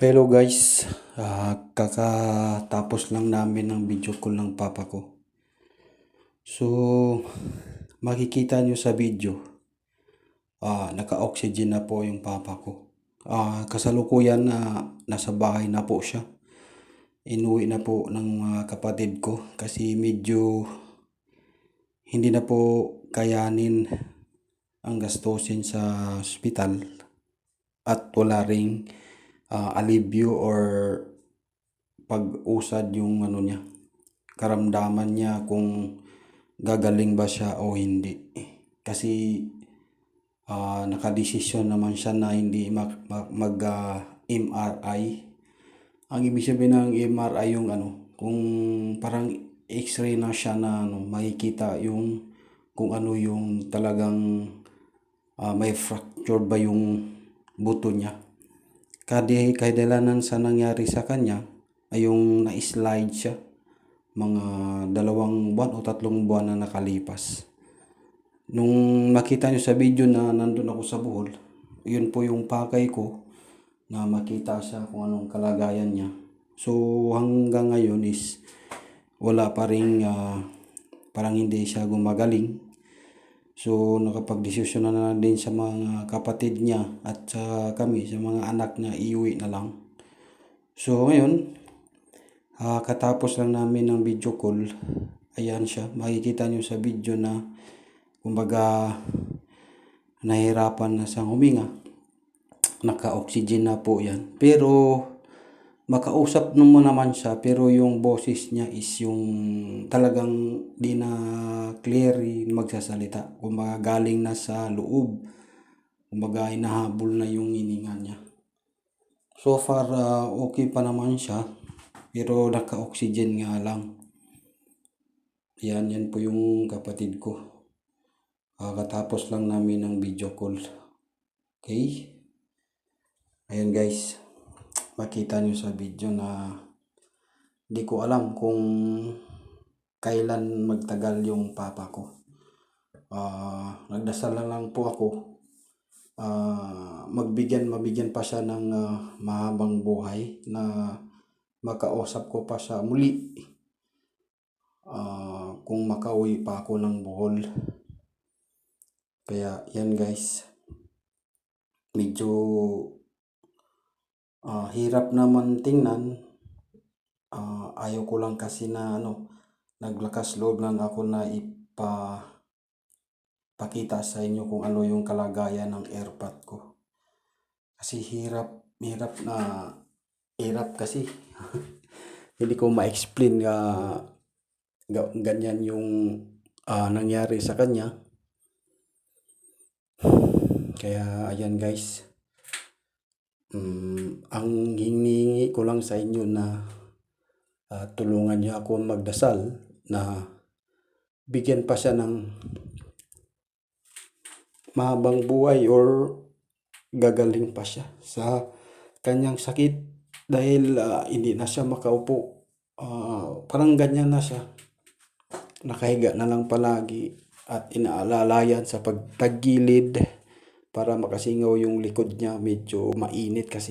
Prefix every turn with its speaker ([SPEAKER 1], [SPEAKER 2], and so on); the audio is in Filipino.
[SPEAKER 1] Hello guys, Ah, kakatapos lang namin ng video call ng papa ko. So, makikita nyo sa video, ah, naka-oxygen na po yung papa ko. Ah, kasalukuyan na nasa bahay na po siya. Inuwi na po ng mga kapatid ko kasi medyo hindi na po kayanin ang gastusin sa ospital at wala ring ah, alibyo or pag-usad yung ano niya, karamdaman niya kung gagaling ba siya o hindi. Kasi ah, nakadesisyon naman siya na hindi mag, mag ah, MRI. Ang ibig sabihin ng MRI yung ano, kung parang x-ray na siya na ano, makikita yung kung ano yung talagang ah, may fracture ba yung buto niya. Kadi kailangan sa nangyari sa kanya ay yung na-slide siya mga dalawang buwan o tatlong buwan na nakalipas. Nung makita nyo sa video na nandun ako sa Bohol, yun po yung pakay ko na makita siya kung anong kalagayan niya. So hanggang ngayon is wala pa ring ah, parang hindi siya gumagaling. So nakapagdesisyon na na din sa mga kapatid niya at sa kami, sa mga anak niya, iuwi na lang. So ngayon, ah, katapos lang namin ng video call, ayan siya. Makikita nyo sa video na kumbaga nahirapan na siyang huminga. Naka-oxygen na po yan. Pero makausap mo naman siya pero yung boses niya is yung talagang di na clear magsasalita. Kumbaga galing na sa loob. Kumbaga inahabol na yung hininga niya. So far ah, okay pa naman siya pero naka-oxygen nga lang. Yan, yan po yung kapatid ko. Katapos lang namin ng video call. Okay? Ayan guys, makita nyo sa video na di ko alam kung kailan magtagal yung papa ko. Ah, nagdasal na lang po ako. Ah, magbigyan, mabigyan pa siya ng ah, mahabang buhay na makausap ko pa siya muli. Ah, kung makauwi pa ako ng Bohol. Kaya yan guys. Medyo ah, hirap naman tingnan. Ah, ayaw ko lang kasi na ano, naglakas loob lang ako na ipa pakita sa inyo kung ano yung kalagayan ng airpot ko. Kasi hirap, hirap na hirap kasi. Hindi ko ma-explain nga ga- ganyan yung ah, nangyari sa kanya. Kaya ayan guys. Mm, ang hinihingi ko lang sa inyo na ah, tulungan niyo ako magdasal na bigyan pa siya ng mahabang buhay or gagaling pa siya sa kanyang sakit dahil ah, hindi na siya makaupo. Ah, parang ganyan na siya. Nakahiga na lang palagi at inaalalayan sa pagtagilid para makasingaw yung likod niya medyo mainit kasi